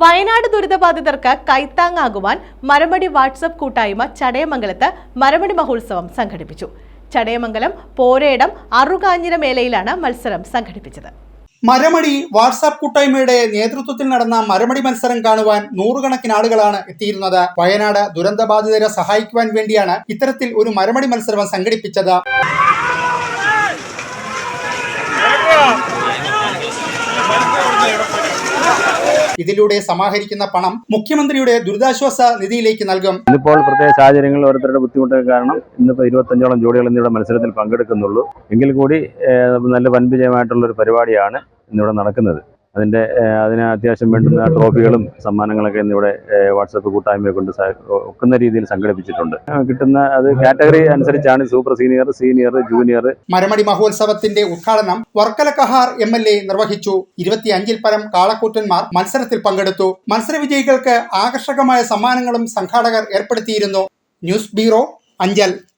Wayanad ദുരിതബാധിതർക്ക് കൈത്താങ്ങാകുവാൻ മരമടി WhatsApp കൂട്ടായ്മ ചടയമംഗലത്ത് മരമടി മഹോത്സവം സംഘടിപ്പിച്ചു. ചടയമംഗലം പോരേടം അറുകാഞ്ഞിര മേലയിലാണ് മത്സരം സംഘടിപ്പിച്ചത്. മരമടി വാട്സാപ്പ് കൂട്ടായ്മയുടെ നേതൃത്വത്തിൽ നടന്ന മരമടി മത്സരം കാണുവാൻ നൂറുകണക്കിന് ആളുകളാണ് എത്തിയിരുന്നത്. വയനാട് ദുരന്തബാധിതരെ സഹായിക്കുവാൻ വേണ്ടിയാണ് ഇത്തരത്തിൽ ഒരു മരമടി മത്സരം സംഘടിപ്പിച്ചത്. ഇതിലൂടെ സമാഹരിക്കുന്ന പണം മുഖ്യമന്ത്രിയുടെ ദുരിതാശ്വാസ നിധിയിലേക്ക് നൽകും. ഇന്നിപ്പോൾ പ്രത്യേക സാഹചര്യങ്ങൾ ഓരോരുത്തരുടെ ബുദ്ധിമുട്ട് കാരണം ഇന്നിപ്പോൾ ഇരുപത്തഞ്ചോളം ജോഡികൾ ഇന്നിവിടെ മത്സരത്തിൽ പങ്കെടുക്കുന്നുള്ളൂ. എങ്കിൽ കൂടി നല്ല നല്ല വൻവിജയമായിട്ടുള്ള ഒരു പരിപാടിയാണ് ഇന്നിവിടെ നടക്കുന്നത്. അതിന്റെ അതിന് അത്യാവശ്യം വേണ്ടുന്ന ട്രോഫികളും സമ്മാനങ്ങളൊക്കെ ഇന്നിവിടെ വാട്സപ്പ് കൂട്ടായ്മയെ കൊണ്ട് ഒക്കുന്ന രീതിയിൽ സംഘടിപ്പിച്ചിട്ടുണ്ട്. കിട്ടുന്ന അത് കാറ്റഗറി അനുസരിച്ചാണ് സൂപ്പർ സീനിയർ സീനിയർ ജൂനിയർ. മരമടി മഹോത്സവത്തിന്റെ ഉദ്ഘാടനം Varkala Kahar M L A നിർവഹിച്ചു. ഇരുപത്തിയഞ്ചിൽ പരം കാളക്കൂറ്റന്മാർ മത്സരത്തിൽ പങ്കെടുത്തു. മത്സര വിജയികൾക്ക് ആകർഷകമായ സമ്മാനങ്ങളും സംഘാടകർ ഏർപ്പെടുത്തിയിരുന്നു. News bureau Anchal.